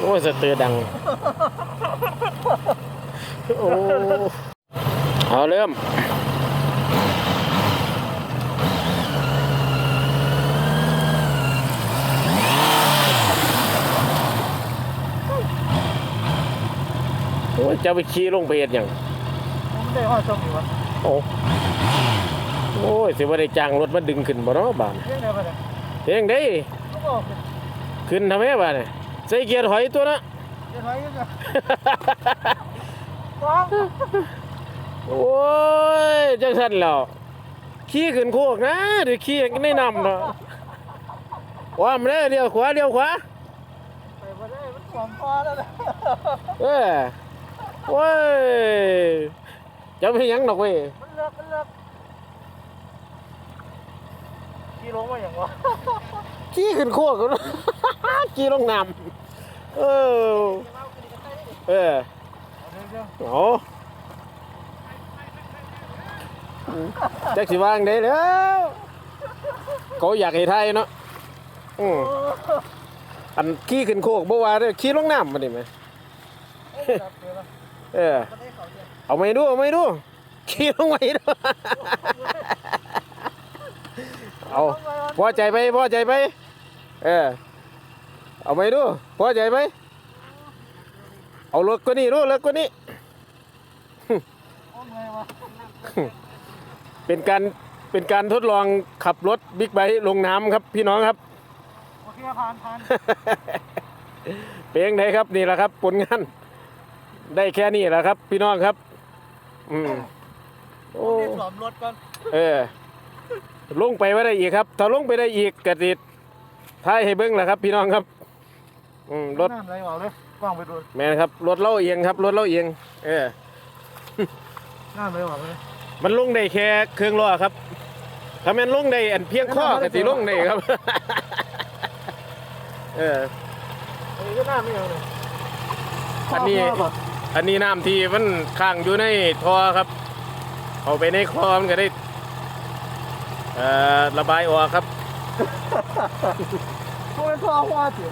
โอ้ยสะเตือดัง โอ้เอาเริ่มโอ้ยจะไปขี่ลงไปเฮ็ดหยังผมได้ห้อยส้มอยู่วะโอ้ โอ้ยสิว่าได้จ้างรถมาดึงขึ้นบ่เนาะบ้านเรื่องได้ขึ้นทำไมบ้านนี่ใส่เกียร์ถอยตัวนะเรื่องอยังไงฟ้องโอ้ยจังซั่นแล้วขี่ขึ้นโคกนะเดี๋ยวขี่ในน้ำเนาะว่ามันได้เลี้ยวขวาเลี้ยวขวาไปบ่ได้มันความพอแล้วนะเออโอ้ยจะไปหยังดอกเว้ยมันเลิกมันเลิก ขี่ลงมาอย่างวะขี่ขึ้นโคกเนาะขี่ลงน้ำเออเออเดี๋ยวเอาจักสิวางได้แล้วเขาอยากให้ไทยเนาะอืมๆอันขี่ขึ้นโคกบ่ว่าเด้อขี่ลงน้ำมาดิไหมเดี๋ยวเดี๋ยวเออมันได้เขาเดี๋ยวเอาไม่ดูเอาไม่ดูขี่ลงไปดู เอาพอใจไปพอใจไป เออ เอาไม่ดูพอใจไป เอารถก็นี่รู้รถก็นี่โอ้ไงวะเป็นการเป็นการทดลองขับรถบิ๊กไบค์ลงน้ำครับพี่น้องครับ โอเคผ่านผ่านเป็นไงครับนี่แหละครับ ผลงาน ได้แค่นี้แหละครับ พี่น้องครับ อืมโอ้รีบสอมรถก่อน เออ ลงไปไม่ได้อีกครับ ถ้าลงไปได้อีกกระติดท้ายให้เบิ้งแหละครับ พี่น้องครับอืมรถน้ำไหลออกเลยว่างไปดูแม่นครับรถเล่าเอียงครับรถเล่าเอียง เออ น้ำไหลออกเลยมันลงได้แค่เครื่องล้อครับ ถ้าแมันลงได้อันเพียงข้อกสิลงได้ครับ เอออันนี้ก็น้ำไม่เอาเลยอันนี้พ่ออันนี้น้ำที่มันค้างอยู่ในท่อครับ เอาไปในคลองมันก็ได้ เอ่อระบายออกครับพ่อเป็นพ่อหัวสิ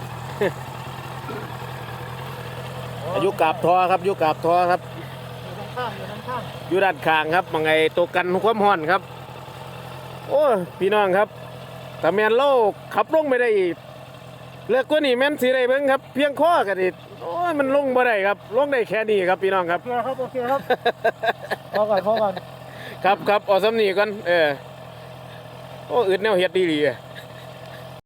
อายุกาบท่อครับอายุกาบท่อครับอยู่ข้างๆอยู่ข้างอยู่ด้านข้างครับมังไงตัวกันความห้อนครับ โอ้ยพี่น้องครับแต่แมนโลกขับลงไม่ได้อีกเลือกกว่านี่แม่นสีได้เบิ่งครับ เพียงข้อกันอีกโอ้ยมันลงบ่ได้ครับ ลงได้แค่นี้ครับพี่น้องครับ ๆโอเคครับโอเคครับพอก่อนพอก่อน ครับครับเอาสำนีก่อนเออ โอ้อึดแนวเฮ็ดดีดีๆอะ